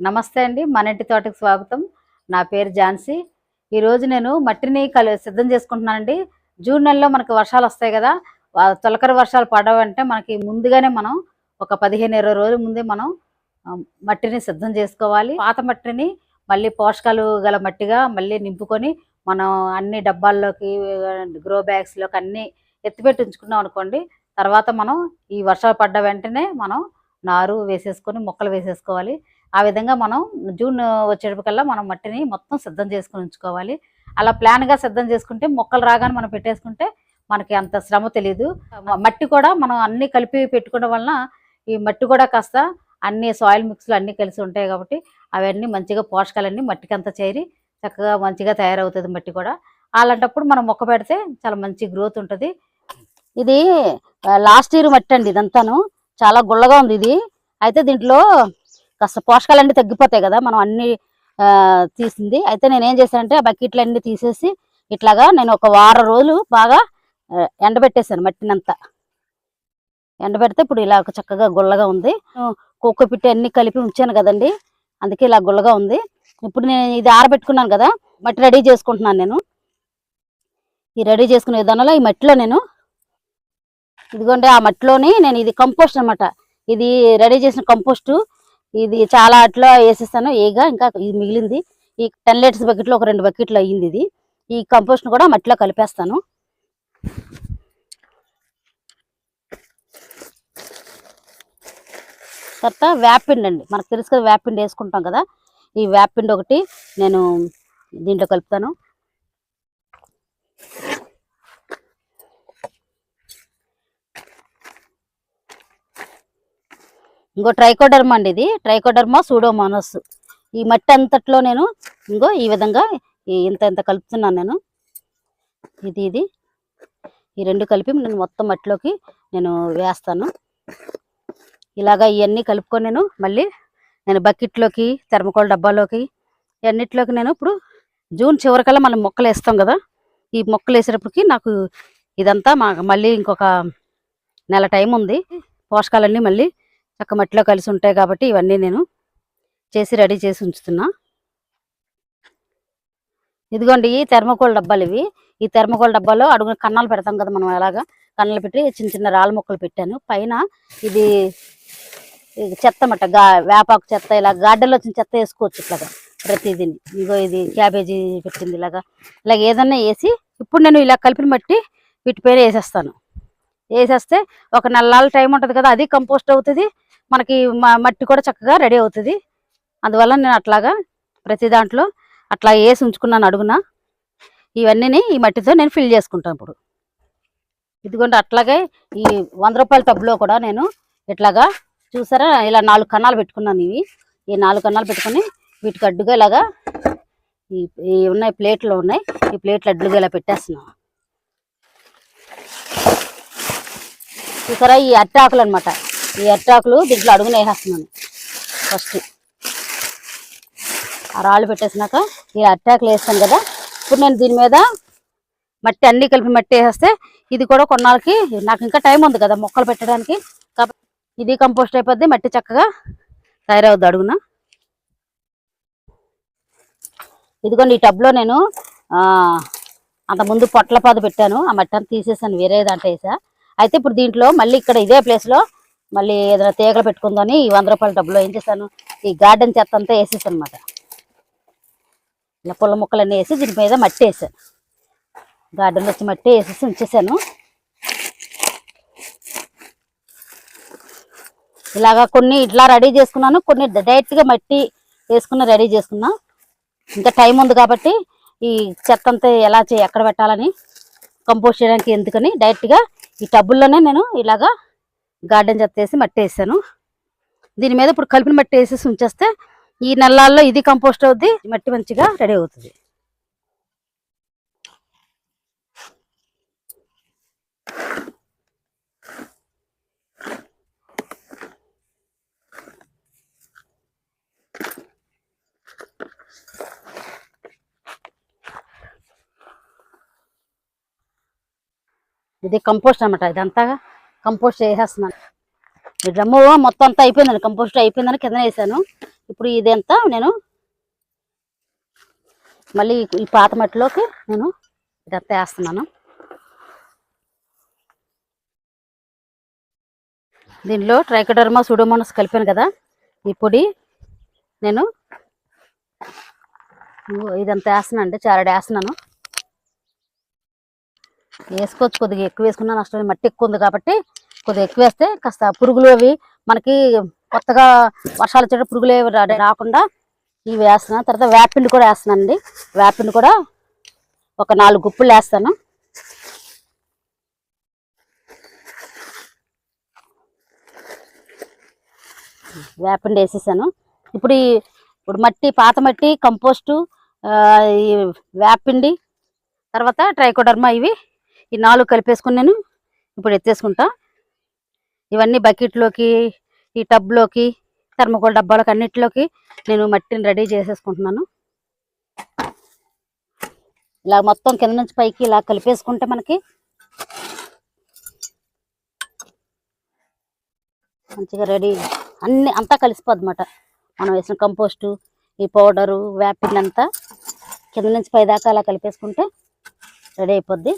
నమస్తే అండి మన ఇంటి తోటకి స్వాగతం. నా పేరు ఝాన్సీ. ఈరోజు నేను మట్టిని కలి సిద్ధం చేసుకుంటున్నానండి. జూన్ నెలలో మనకి వర్షాలు వస్తాయి కదా తొలకర తొలకరి వర్షాలు పడవంటే మనకి ముందుగానే మనం ఒక పదిహేను ఇరవై రోజుల ముందే మనం మట్టిని సిద్ధం చేసుకోవాలి. పాత మట్టిని మళ్ళీ పోషకాలు గల మట్టిగా మళ్ళీ నింపుకొని మనం అన్ని డబ్బాల్లోకి గ్రో బ్యాగ్స్లోకి అన్ని ఎత్తిపెట్టి ఉంచుకున్నాం అనుకోండి తర్వాత మనం ఈ వర్షాలు పడ్డ వెంటనే మనం నారు వేసేసుకొని మొక్కలు వేసేసుకోవాలి. ఆ విధంగా మనం జూన్ వచ్చేటప్పటికల్లా మనం మట్టిని మొత్తం సిద్ధం చేసుకుని ఉంచుకోవాలి. అలా ప్లాన్గా సిద్ధం చేసుకుంటే మొక్కలు రాగానే మనం పెట్టేసుకుంటే మనకి అంత శ్రమ తెలియదు మట్టి కూడా మనం అన్నీ కలిపి పెట్టుకోవడం వలన ఈ మట్టి కూడా కాస్త అన్ని సాయిల్ మిక్స్లు అన్నీ కలిసి ఉంటాయి కాబట్టి అవన్నీ మంచిగా పోషకాలన్నీ మట్టికి అంతా చేరి చక్కగా మంచిగా తయారవుతుంది మట్టి కూడా. అలాంటప్పుడు మనం మొక్క పెడితే చాలా మంచి గ్రోత్ ఉంటుంది. ఇది లాస్ట్ ఇయర్ మట్టి అండి ఇదంతాను. చాలా గుల్లగా ఉంది ఇది. అయితే దీంట్లో కాస్త పోషకాలన్నీ తగ్గిపోతాయి కదా మనం అన్ని తీసింది. అయితే నేను ఏం చేశానంటే ఆ బకెట్లు అన్ని తీసేసి ఇట్లాగా నేను ఒక వారం రోజులు బాగా ఎండబెట్టేశాను మట్టినంతా. ఎండబెడితే ఇప్పుడు ఇలా ఒక చక్కగా గుల్లగా ఉంది. కుక్క పిట్టి అన్ని కలిపి ఉంచాను కదండి అందుకే ఇలా గుల్లగా ఉంది. ఇప్పుడు నేను ఇది ఆరబెట్టుకున్నాను కదా మట్టి రెడీ చేసుకుంటున్నాను నేను. ఈ రెడీ చేసుకునే విధానంలో ఈ మట్టిలో నేను ఇదిగోండి ఆ మట్టిలోని నేను ఇది కంపోస్ట్ అన్నమాట. ఇది రెడీ చేసిన కంపోస్ట్ ఇది చాలా అట్లా వేసేస్తాను. ఏగా ఇంకా ఇది మిగిలింది. ఈ టెన్ లీటర్స్ బకెట్లో ఒక రెండు బకెట్లు అయ్యింది ఇది. ఈ కంపోస్ట్ని కూడా మట్టిలో కలిపేస్తాను. తర్వాత వేపిండి అండి. మనకు తెలుసు కదా వేపిండి వేసుకుంటాం కదా. ఈ వేపిండి ఒకటి నేను దీంట్లో కలుపుతాను. ఇంకో ట్రైకోడర్మా అండి ఇది. ట్రైకోడర్మా సూడోమోనస్ ఈ మట్టి అంతట్లో నేను ఇంకో ఈ విధంగా ఇంత ఇంత కలుపుతున్నాను నేను. ఇది ఇది. ఈ రెండు కలిపి నేను మొత్తం మట్టిలోకి నేను వేస్తాను. ఇలాగా ఇవన్నీ కలుపుకొని నేను మళ్ళీ నేను బకెట్లోకి థర్మకోల్ డబ్బాలోకి ఇవన్నిట్లోకి నేను ఇప్పుడు జూన్ చివరికల్లా మనం మొక్కలు వేస్తాం కదా. ఈ మొక్కలు వేసేటప్పటికి నాకు ఇదంతా మా మళ్ళీ ఇంకొక నెల టైం ఉంది. పోషకాలన్నీ మళ్ళీ చక్క మట్టిలో కలిసి ఉంటాయి కాబట్టి ఇవన్నీ నేను చేసి రెడీ చేసి ఉంచుతున్నా. ఇదిగోండి ఈ థర్మకోల్ డబ్బాలు ఇవి. ఈ థర్మకోల్ డబ్బాలో అడుగు కన్నాలు పెడతాం కదా మనం ఎలాగా? కన్నాలు పెట్టి చిన్న చిన్న రాళ్ళ మొక్కలు పెట్టాను. పైన ఇది చెత్త అన్నమాట గా వేపాకు చెత్త ఇలా గార్డెన్లో వచ్చిన చెత్త వేసుకోవచ్చు ఇట్లాగా ప్రతిదీని. ఇదిగో ఇది క్యాబేజీ పెట్టింది ఇలాగా. ఇలాగ ఏదన్నా వేసి ఇప్పుడు నేను ఇలా కలిపిన మట్టి వీటిపైన వేసేస్తాను. వేసేస్తే ఒక నెలల టైం ఉంటుంది కదా అది కంపోస్ట్ అవుతుంది. మనకి మట్టి కూడా చక్కగా రెడీ అవుతుంది. అందువల్ల నేను అట్లాగా ప్రతి దాంట్లో అట్లా వేసి ఉంచుకున్నాను అడుగున. ఇవన్నీ ఈ మట్టితో నేను ఫిల్ చేసుకుంటాను ఇప్పుడు. ఇదిగోండి అట్లాగే ఈ వంద రూపాయల టబ్లో కూడా నేను ఇట్లాగా చూసారా ఇలా నాలుగు కన్నాలు పెట్టుకున్నాను ఇవి. ఈ నాలుగు కన్నాలు పెట్టుకుని వీటికి అడ్డుగా ఇలాగా ఈ ఉన్నాయి ప్లేట్లు ఉన్నాయి. ఈ ప్లేట్లు అడ్డుగా ఇలా పెట్టేస్తున్నాను. చూసారా ఈ అట్టాకులు అనమాట ఈ అట్టాకులు దీంట్లో అడుగున వేసేస్తున్నాను. ఫస్ట్ ఆ రాళ్ళు పెట్టేసినాక ఈ అట్టాకులు వేస్తాను కదా ఇప్పుడు నేను దీని మీద మట్టి అన్ని కలిపి మట్టి వేసేస్తే ఇది కూడా కొన్నాళ్ళకి నాకు ఇంకా టైం ఉంది కదా మొక్కలు పెట్టడానికి. కాబట్టి ఇది కంపోస్ట్ అయిపోద్ది మట్టి చక్కగా తయారవుద్ది అడుగున. ఇదిగోండి ఈ టబ్లో నేను అంతకుముందు అంత ముందు పొట్ల పాదు పెట్టాను ఆ మట్టి అంతా తీసేసాను వేరే దాంట్లో వేసా. అయితే ఇప్పుడు దీంట్లో మళ్ళీ ఇక్కడ ఇదే ప్లేస్లో మళ్ళీ ఏదైనా తీగలు పెట్టుకుందని ఈ వంద రూపాయల డబ్బులో ఏం చేశాను? ఈ గార్డెన్ చెత్త అంతా వేసేసాను అనమాట ఇలా పుల్ల ముక్కలన్నీ వేసి దీని మీద మట్టి వేసాను గార్డెన్లో వచ్చి మట్టి వేసేసి ఉంచేసాను. ఇలాగా కొన్ని ఇట్లా రెడీ చేసుకున్నాను. కొన్ని డైరెక్ట్గా మట్టి వేసుకుని రెడీ చేసుకున్నా. ఇంకా టైం ఉంది కాబట్టి ఈ చెత్త అంతా ఎలా చే ఎక్కడ పెట్టాలని కంపోస్ట్ చేయడానికి ఎందుకని డైరెక్ట్గా ఈ టబ్బుల్లోనే నేను ఇలాగా గార్డెన్ చెత్తేసి మట్టి వేసాను. దీని మీద ఇప్పుడు కలిపిన మట్టి వేసేసి ఉంచేస్తే ఈ నెలల్లో ఇది కంపోస్ట్ అవుద్ది మట్టి మంచిగా రెడీ అవుతుంది. ఇది కంపోస్ట్ అన్నమాట ఇదంతా కంపోస్ట్ చేసేస్తున్నాను. ఈ డ్రమ్ము మొత్తం అంతా అయిపోయిందండి కంపోస్ట్ అయిపోయిందని కింద వేసాను. ఇప్పుడు ఇదంతా నేను మళ్ళీ ఈ పాత మట్టిలోకి నేను ఇదంతా వేస్తున్నాను. దీనిలో ట్రైకోడర్మా సుడోమోనస్ కలిపాను కదా. ఈ పొడి నేను ఇదంతా వేస్తున్నాను అండి చారడి వేస్తున్నాను. వేసుకోవచ్చు కొద్దిగా ఎక్కువ వేసుకున్నా నష్టం మట్టి ఎక్కువ ఉంది కాబట్టి కొద్దిగా ఎక్కువ వేస్తే కాస్త పురుగులు అవి మనకి కొత్తగా వర్షాలు వచ్చేటప్పుడు పురుగులు రాకుండా ఇవి వేస్తున్నాను తర్వాత వేపిండి కూడా వేస్తున్నానండి. వేపిండి కూడా ఒక నాలుగు గుప్పులు వేస్తాను. వేపిండి వేసేసాను. ఇప్పుడు ఈ ఇప్పుడు మట్టి పాత మట్టి కంపోస్టు ఈ వేపిండి తర్వాత ట్రైకోడర్మా ఇవి ఈ నాలుగు కలిపేసుకుని నేను ఇప్పుడు ఎత్తేసుకుంటా. ఇవన్నీ బకెట్లోకి ఈ టబ్లోకి థర్మకోల్ డబ్బాలకు అన్నిటిలోకి నేను మట్టిని రెడీ చేసేసుకుంటున్నాను. ఇలా మొత్తం కింద నుంచి పైకి ఇలా కలిపేసుకుంటే మనకి మంచిగా రెడీ అన్ని అంతా కలిసిపోద్ది అనమాట మనం వేసిన కంపోస్టు ఈ పౌడరు వేపిల్ అంతా కింద నుంచి పై దాకా అలా కలిపేసుకుంటే రెడీ అయిపోద్ది.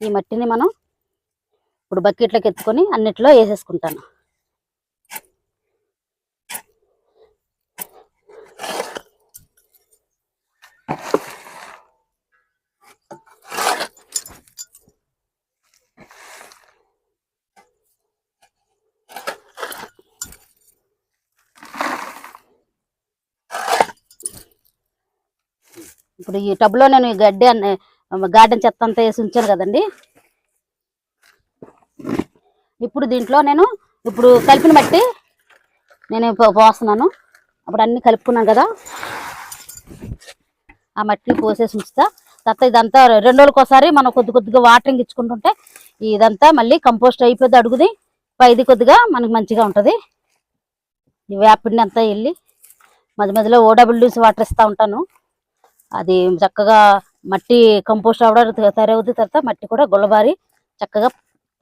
ఈ మట్టిని మనం ఇప్పుడు బకెట్లోకి ఎత్తుకొని అన్నిట్లో వేసేసుకుంటాను. ఇప్పుడు ఈ టబ్లో నేను ఈ గడ్డి అన్న గార్డెన్ చెత్త అంతా వేసి ఉంచాను కదండి. ఇప్పుడు దీంట్లో నేను ఇప్పుడు కలిపిన బట్టి నేను పో- పోస్తున్నాను. అప్పుడు అన్నీ కలుపుకున్నాను కదా. ఆ మట్టిని పోసేసి ఉంచుతా. తర్వాత ఇదంతా రెండు రోజులకోసారి ఒకసారి మనం కొద్ది కొద్దిగా వాటరింగ్ ఇచ్చుకుంటుంటే ఇదంతా మళ్ళీ కంపోస్ట్ అయిపోద్ది అడుగుది. పైది కొద్దిగా మనకి మంచిగా ఉంటుంది. ఈ వేపిండి అంతా వెళ్ళి మధ్య మధ్యలో ఓడబ్ల్యూసి వాటర్ ఇస్తూ ఉంటాను. అది చక్కగా మట్టి కంపోస్ట్ అవ్వడానికి తయారవుతుంది తర్వాత మట్టి కూడా గుల్లబారి చక్కగా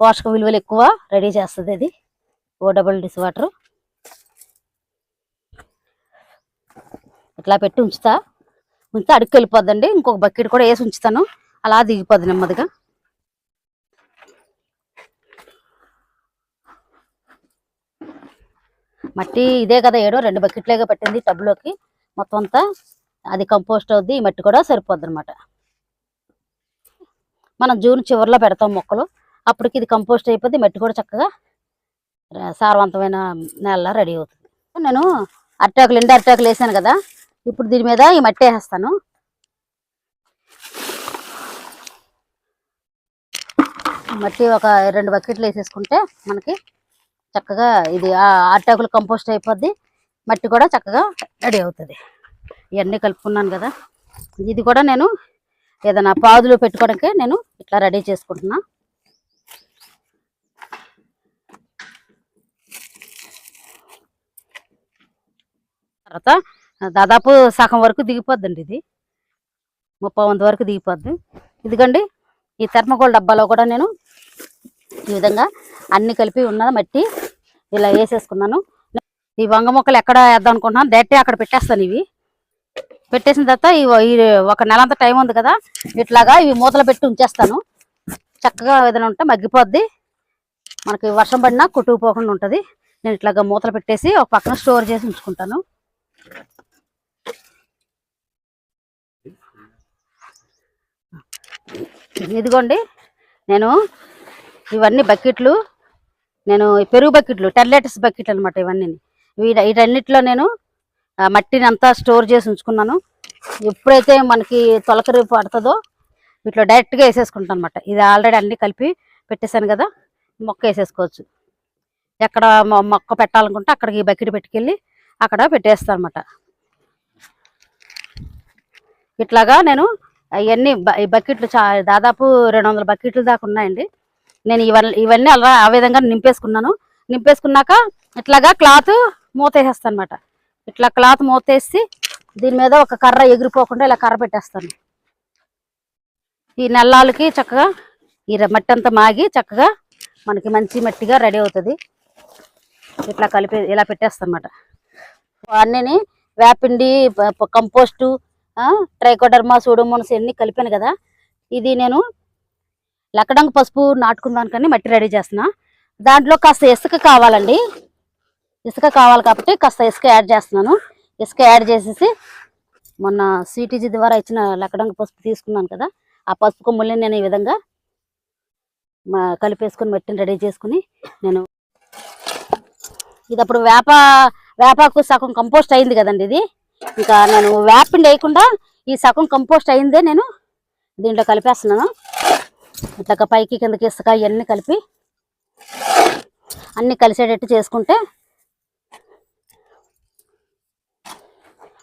పోషక విలువలు ఎక్కువ రెడీ చేస్తుంది అది. ఓ డబుల్ డిస్ వాటర్. ఇట్లా పెట్టి ఉంచుతా. ఉంచితే అడుక్కి వెళ్ళిపోద్దండి. ఇంకొక బకెట్ కూడా వేసి ఉంచుతాను. అలా దిగిపోద్ది నెమ్మదిగా. మట్టి ఇదే కదా ఏడో రెండు బకెట్లేగా పెట్టింది టబ్లోకి. మొత్తం అంతా అది కంపోస్ట్ అవుద్ది ఈ మట్టి కూడా సరిపోద్ది అనమాట మనం జూన్ చివరిలో పెడతాం మొక్కలు. అప్పటికి ఇది కంపోస్ట్ అయిపోద్ది మట్టి కూడా చక్కగా సారవంతమైన నేలలా రెడీ అవుతుంది. నేను అట్టాకులు ఎండు అట్టాకులు వేసాను కదా ఇప్పుడు దీని మీద ఈ మట్టి వేసేస్తాను. ఈ మట్టి ఒక రెండు బకెట్లు వేసేసుకుంటే మనకి చక్కగా ఇది ఆ అరిటాకులు కంపోస్ట్ అయిపోద్ది మట్టి కూడా చక్కగా రెడీ అవుతుంది. ఇవన్నీ కలుపుకున్నాను కదా. ఇది కూడా నేను ఏదైనా పాదులు పెట్టుకోవడానికి నేను ఇట్లా రెడీ చేసుకుంటున్నా. తర్వాత దాదాపు సగం వరకు దిగిపోద్దండి ఇది. ముప్పై వంద వరకు దిగిపోద్ది. ఇదిగండి ఈ థర్మకోల్ డబ్బాలో కూడా నేను ఈ విధంగా అన్ని కలిపి ఉన్న మట్టి ఇలా వేసేసుకున్నాను. ఈ వంగ మొక్కలు ఎక్కడ వేద్దాం అనుకుంటున్నాను? డైరెక్ట్ అక్కడ పెట్టేస్తాను ఇవి. పెట్టేసిన తర్వాత ఒక నెల అంత టైం ఉంది కదా ఇట్లాగా ఇవి మూతలు పెట్టి ఉంచేస్తాను. చక్కగా ఏదైనా ఉంటే మగ్గిపోద్ది. మనకి వర్షం పడినా కొట్టుకుపోకుండా ఉంటుంది. నేను ఇట్లాగా మూతలు పెట్టేసి ఒక పక్కన స్టోర్ చేసి ఉంచుకుంటాను. ఇదిగోండి నేను ఇవన్నీ బకెట్లు నేను పెరుగు బకెట్లు టెన్ లీటర్స్ బకెట్లు అనమాట ఇవన్నీ వీటన్నిటిలో నేను మట్టిని అంతా స్టోర్ చేసి ఉంచుకున్నాను. ఎప్పుడైతే మనకి తొలకరి పడుతుందో వీటిలో డైరెక్ట్గా వేసేసుకుంటాను అనమాట ఇది ఆల్రెడీ అన్నీ కలిపి పెట్టేశాను కదా మొక్క వేసేసుకోవచ్చు. ఎక్కడ మొక్క పెట్టాలనుకుంటే అక్కడికి ఈ బకెట్ పెట్టుకెళ్ళి అక్కడ పెట్టేస్తాను అనమాట ఇట్లాగా నేను అవన్నీ ఈ బకెట్లు చా దాదాపు రెండు వందల బకెట్లు దాకా ఉన్నాయండి. నేను ఇవన్నీ ఇవన్నీ అలా ఆ విధంగా నింపేసుకున్నాను. నింపేసుకున్నాక ఇట్లాగా క్లాత్ మూత వేసేస్తాను అనమాట ఇట్లా క్లాత్ మూతేసి దీని మీద ఒక కర్ర ఎగిరిపోకుండా ఇలా కర్ర పెట్టేస్తాను. ఈ నల్లాలకి చక్కగా ఈ మట్టి అంతా మాగి చక్కగా మనకి మంచి మట్టిగా రెడీ అవుతుంది. ఇట్లా కలిపి ఇలా పెట్టేస్తాను అన్నీ వేపిండి కంపోస్టు ట్రైకోడర్మా సూడోమోనస్ అన్ని కలిపాను కదా. ఇది నేను లక్కడంగ పసుపు నాటుకుందానికని మట్టి రెడీ చేస్తున్నా. దాంట్లో కాస్త ఇసుక కావాలండి. ఇసుక కావాలి కాబట్టి కాస్త ఇసుక యాడ్ చేస్తున్నాను. ఇసుక యాడ్ చేసేసి మొన్న సిటీజీ ద్వారా ఇచ్చిన లెక్కడంగ పసుపు తీసుకున్నాను కదా ఆ పసుపు కొమ్ముల్ని నేను ఈ విధంగా మా కలిపేసుకొని మట్టిని రెడీ చేసుకుని నేను ఇది అప్పుడు వేప వేపాకు సగం కంపోస్ట్ అయింది కదండి ఇది. ఇంకా నేను వేపిండి వేయకుండా ఈ సగం కంపోస్ట్ అయిందే నేను దీంట్లో కలిపేస్తున్నాను. ఇట్లా పైకి కిందకి ఇసుక ఇవన్నీ కలిపి అన్నీ కలిసేటట్టు చేసుకుంటే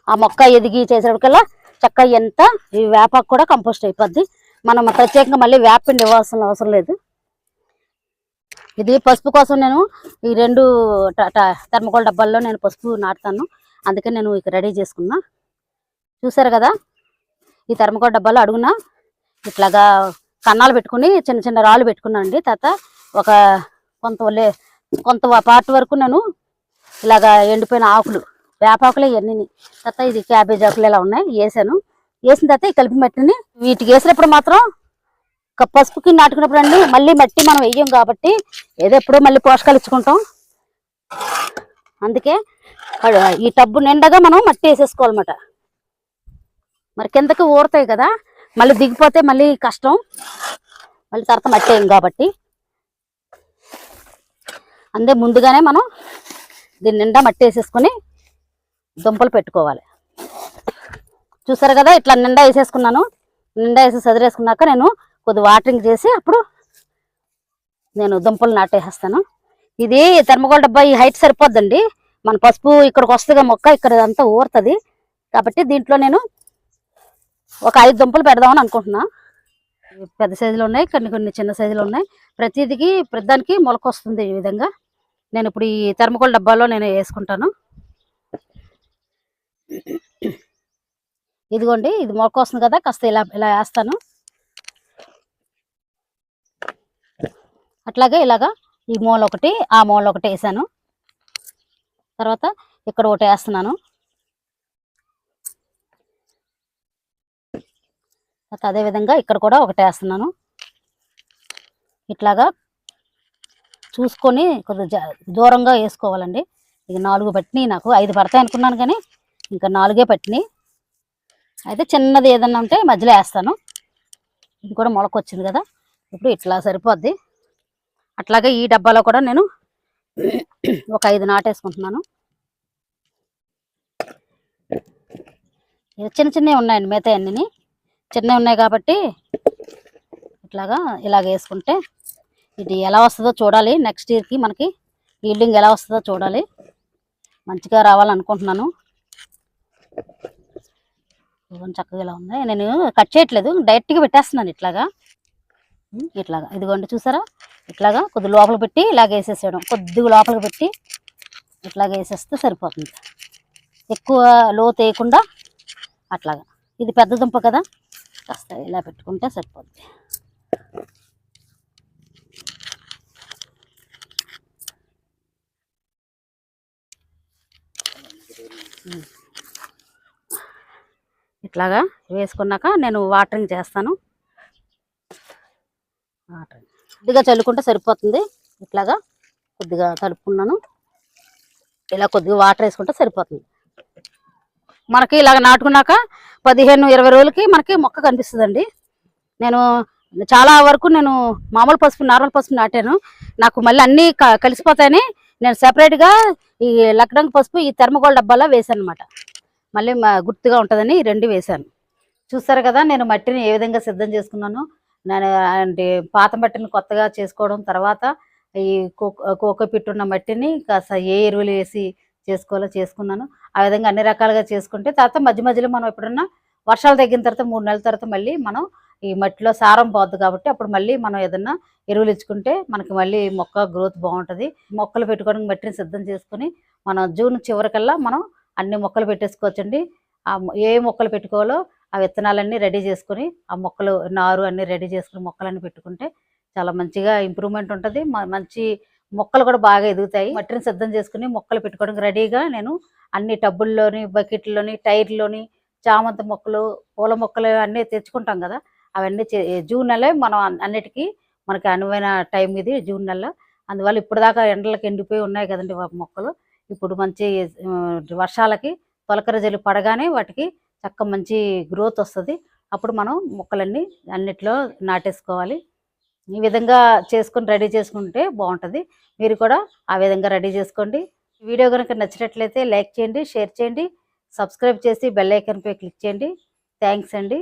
ఆ మొక్క ఎదిగి చేసేటికల్లా చక్క ఎంత ఈ వేపాకు కూడా కంపోస్ట్ అయిపోద్ది. మనం ప్రత్యేకంగా మళ్ళీ వేపిండి ఇవ్వాల్సిన అవసరం లేదు. ఇది పసుపు కోసం నేను ఈ రెండు థర్మకోల్ డబ్బాల్లో నేను పసుపు నాటుతాను. అందుకే నేను ఇక రెడీ చేసుకున్నా. చూసారు కదా? ఈ థర్మకోల్ డబ్బాలో అడుగున ఇట్లాగా కన్నాలు పెట్టుకుని చిన్న చిన్న రాళ్ళు పెట్టుకున్నాను అండి తర్వాత ఒక కొంత లే కొంత పార్ట్ వరకు నేను ఇలాగా ఎండిపోయిన ఆకులు వేపాకులు ఇవన్నీ తర్వాత ఇది క్యాబేజ్ ఆకులు ఇలా ఉన్నాయి. వేసాను. వేసిన తర్వాత ఈ కలిపి మట్టిని వీటికి వేసినప్పుడు మాత్రం ఒక పసుపుకి నాటుకున్నప్పుడు అండి మళ్ళీ మట్టి మనం వేయం కాబట్టి ఏదో ఎప్పుడో మళ్ళీ పోషకాలు ఇచ్చుకుంటాం. అందుకే ఈ టబ్బు నిండగా మనం మట్టి వేసేసుకోవాలన్నమాట. మరి కిందకి ఊరుతాయి కదా మళ్ళీ దిగిపోతే మళ్ళీ కష్టం. మళ్ళీ తర్వాత మట్టి వేయం కాబట్టి. అందే ముందుగానే మనం దీని నిండా మట్టి వేసేసుకొని దుంపలు పెట్టుకోవాలి. చూసారు కదా ఇట్లా నిండా వేసేసుకున్నాను. నిండా వేసి సదిరేసుకున్నాక నేను కొద్ది వాటరింగ్ చేసి అప్పుడు నేను దుంపలు నాటేసేస్తాను. ఇది థర్మకోల్ డబ్బా ఈ హైట్ సరిపోద్దండి. మన పసుపు ఇక్కడికి వస్తుంది మొక్క ఇక్కడ అంతా ఊరుతుంది. కాబట్టి దీంట్లో నేను ఒక ఐదు దుంపలు పెడదామని అనుకుంటున్నా. పెద్ద సైజులు ఉన్నాయి కొన్ని కొన్ని చిన్న సైజులు ఉన్నాయి. ప్రతిదికి ప్రతిదానికి మొలక వస్తుంది ఈ విధంగా. నేను ఇప్పుడు ఈ థర్మకోల్ డబ్బాలో నేను వేసుకుంటాను. ఇదిగోండి ఇది మొక్క వస్తుంది కదా కాస్త ఇలా ఇలా వేస్తాను. అట్లాగే ఇలాగా ఈ మూల ఒకటి ఆ మూల ఒకటి వేసాను. తర్వాత ఇక్కడ ఒకటి వేస్తున్నాను. తర్వాత అదే విధంగా ఇక్కడ కూడా ఒకటి వేస్తున్నాను. ఇట్లాగా చూసుకొని కొద్దిగా జా- దూరంగా వేసుకోవాలండి. ఇది నాలుగు పట్టినాయి నాకు. ఐదు పడతాయి అనుకున్నాను కానీ ఇంకా నాలుగే పట్టినాయి. అయితే చిన్నది ఏదన్నా ఉంటే మధ్యలో వేస్తాను. ఇది కూడా మొలక వచ్చింది కదా. ఇప్పుడు ఇట్లా సరిపోద్ది. అట్లాగే ఈ డబ్బాలో కూడా నేను ఒక ఐదు నాటేసుకుంటున్నాను. ఇవి చిన్న చిన్నవి ఉన్నాయండి మిగతా అన్నీ చిన్నవి ఉన్నాయి కాబట్టి ఇట్లాగా ఇలాగ వేసుకుంటే ఇది ఎలా వస్తుందో చూడాలి. నెక్స్ట్ ఇయర్కి మనకి ఈల్డింగ్ ఎలా వస్తుందో చూడాలి. మంచిగా రావాలనుకుంటున్నాను. చక్కగా ఇలా ఉంది నేను కట్ చేయట్లేదు. డైరెక్ట్గా పెట్టేస్తున్నాను ఇట్లాగా. ఇట్లాగా. ఇదిగోండి చూసారా? ఇట్లాగా కొద్ది లోపల పెట్టి ఇలాగ వేసేసేయడం. కొద్దిగా లోపలికి పెట్టి ఇట్లాగ వేసేస్తే సరిపోతుంది. ఎక్కువ లోతు వేయకుండా అట్లాగా. ఇది పెద్ద దుంప కదా? కాస్త ఇలా పెట్టుకుంటే సరిపోతుంది Mm-hmm. ఇట్లాగా వేసుకున్నాక నేను వాటరింగ్ చేస్తాను. వాటరింగ్. కొద్దిగా చల్లుకుంటే సరిపోతుంది. ఇట్లాగా కొద్దిగా తలుపుకున్నాను ఇలా కొద్దిగా వాటర్ వేసుకుంటే సరిపోతుంది. మనకి ఇలాగ నాటుకున్నాక పదిహేను ఇరవై రోజులకి మనకి మొక్క కనిపిస్తుందండి. నేను చాలా వరకు నేను మామూలు పసుపు నార్మల్ పసుపు నాటాను. నాకు మళ్ళీ అన్నీ క- కలిసిపోతాయని నేను సపరేట్గా ఈ లక్డంగ్ పసుపు ఈ థర్మకోల్ డబ్బాలో వేసాను అనమాట మళ్ళీ మా- గుర్తుగా ఉంటుందని రెండు వేశాను. చూస్తారు కదా నేను మట్టిని ఏ విధంగా సిద్ధం చేసుకున్నాను. నేను అంటే పాత మట్టిని కొత్తగా చేసుకోవడం తర్వాత ఈ కోకో పెట్టున్న మట్టిని కాస్త ఏ ఎరువులు వేసి చేసుకోవాలో చేసుకున్నాను. ఆ విధంగా అన్ని రకాలుగా చేసుకుంటే తర్వాత మధ్య మధ్యలో మనం ఎప్పుడన్నా వర్షాలు తగ్గిన తర్వాత మూడు నెలల తర్వాత మళ్ళీ మనం ఈ మట్టిలో సారం పోద్ది కాబట్టి అప్పుడు మళ్ళీ మనం ఏదన్నా ఎరువులు ఇచ్చుకుంటే మనకి మళ్ళీ మొక్క గ్రోత్ బాగుంటుంది. మొక్కలు పెట్టుకోవడానికి మట్టిని సిద్ధం చేసుకొని మనం జూన్ చివరికల్లా మనం అన్ని మొక్కలు పెట్టేసుకోవచ్చండి. ఆ ఏ మొక్కలు పెట్టుకోవాలో ఆ విత్తనాలన్నీ రెడీ చేసుకుని ఆ మొక్కలు నారు అన్ని రెడీ చేసుకుని మొక్కలన్నీ పెట్టుకుంటే చాలా మంచిగా ఇంప్రూవ్మెంట్ ఉంటుంది. మంచి మొక్కలు కూడా బాగా ఎదుగుతాయి. మట్టిని సిద్ధం చేసుకుని మొక్కలు పెట్టుకోవడానికి రెడీగా నేను అన్ని టబ్బుల్లోని బకెట్లోని టైర్లోని చామంతి మొక్కలు పూల మొక్కలు అన్నీ తెచ్చుకుంటాం కదా. అవన్నీ చే- జూన్ నెలే మనం అన్నిటికీ మనకి అనువైన టైం ఇది జూన్ నెల. అందువల్ల ఇప్పుడు దాకా ఎండలకు ఎండిపోయి ఉన్నాయి కదండి మొక్కలు. ఇప్పుడు మంచి వర్షాలకి తొలకరి జల్లు పడగానే వాటికి చక్క మంచి గ్రోత్ వస్తుంది. అప్పుడు మనం మొక్కలన్నీ అన్నిట్లో నాటేసుకోవాలి. ఈ విధంగా చేసుకొని రెడీ చేసుకుంటే బాగుంటుంది. మీరు కూడా ఆ విధంగా రెడీ చేసుకోండి. వీడియో కనుక నచ్చినట్లయితే లైక్ చేయండి షేర్ చేయండి సబ్స్క్రైబ్ చేసి బెల్ ఐకాన్పై క్లిక్ చేయండి. థ్యాంక్స్ అండి.